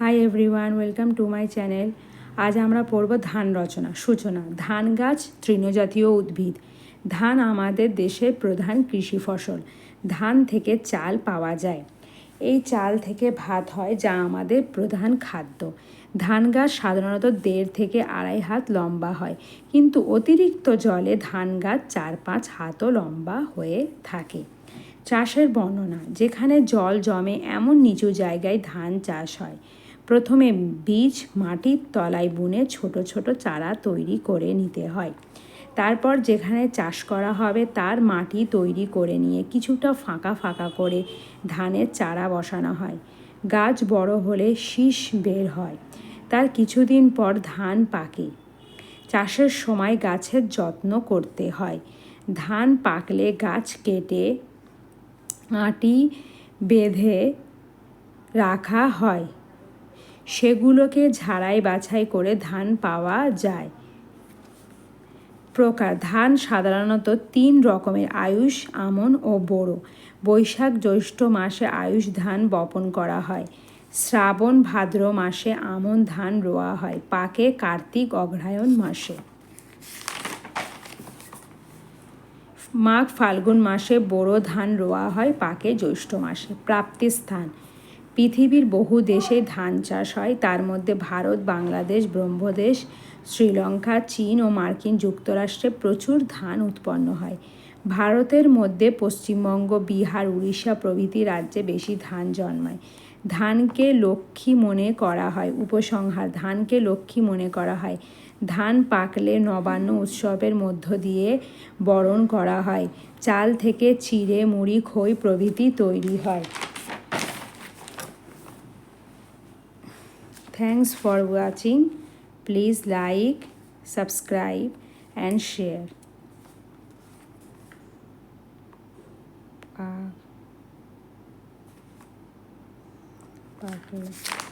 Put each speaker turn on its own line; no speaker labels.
Hi everyone welcome to my channel আজ আমরা পড়ব ধান রচনা, সূচনা। ধান গাছ তৃণজাতীয় উদ্ভিদ। ধান আমাদের দেশের প্রধান কৃষি ফসল। ধান থেকে চাল পাওয়া যায়। এই চাল থেকে ভাত হয়, যা আমাদের প্রধান খাদ্য। ধান গাছ সাধারণত দেড় থেকে আড়াই হাত লম্বা হয়। কিন্তু অতিরিক্ত জলে ধান গাছ চার পাঁচ হাতও লম্বা হয়ে থাকে। চাষের বর্ণনা, যেখানে জল জমে এমন নিচু জায়গায় ধান চাষ হয়। প্রথমে বীজ মাটির তলায় বুনে ছোট ছোট চারা তৈরি করে নিতে হয়। তারপর যেখানে চাষ করা হবে তার মাটি তৈরি করে নিয়ে কিছুটা ফাঁকা ফাঁকা করে ধানের চারা বসানো হয়। গাছ বড় হলে শীষ বের হয়। তার কিছুদিন পর ধান পাকে। চাষের সময় গাছের যত্ন করতে হয়। ধান পাকলে গাছ কেটে আটি বেঁধে রাখা হয়। সেগুলোকে ঝাড়াই বাছাই করে ধান পাওয়া যায়। প্রকার ধান সাধারণত তিন রকমের, আয়ুষ, আমন ও বোরো। বৈশাখ জ্যৈষ্ঠ মাসে আয়ুষ ধান বপন করা হয়। শ্রাবণ ভাদ্র মাসে আমন ধান রোয়া হয়। পাকে কার্তিক অগ্রহায়ণ মাসে। মাঘ ফাল্গুন মাসে বোরো ধান রোয়া হয় পাকে জ্যৈষ্ঠ মাসে। প্রাপ্তিস্থান। পৃথিবীর বহু দেশে ধান চাষ হয়। তার মধ্যে ভারত, বাংলাদেশ, ব্রহ্মদেশ, শ্রীলঙ্কা, চীন ও মার্কিন যুক্তরাষ্ট্রে প্রচুর ধান উৎপন্ন হয়। ভারতের মধ্যে পশ্চিমবঙ্গ, বিহার, উড়িষ্যা প্রভৃতি রাজ্যে বেশি ধান জন্মায়। ধানকে লক্ষ্মী মনে করা হয়। উপসংহার, ধানকে লক্ষ্মী মনে করা হয়। ধান পাকলে নবান্ন উৎসবের মধ্য দিয়ে বরণ করা হয়। চাল থেকে চিড়ে, মুড়ি, খই প্রভৃতি তৈরি হয়। Thanks for watching. Please like, subscribe and share. Uh, okay.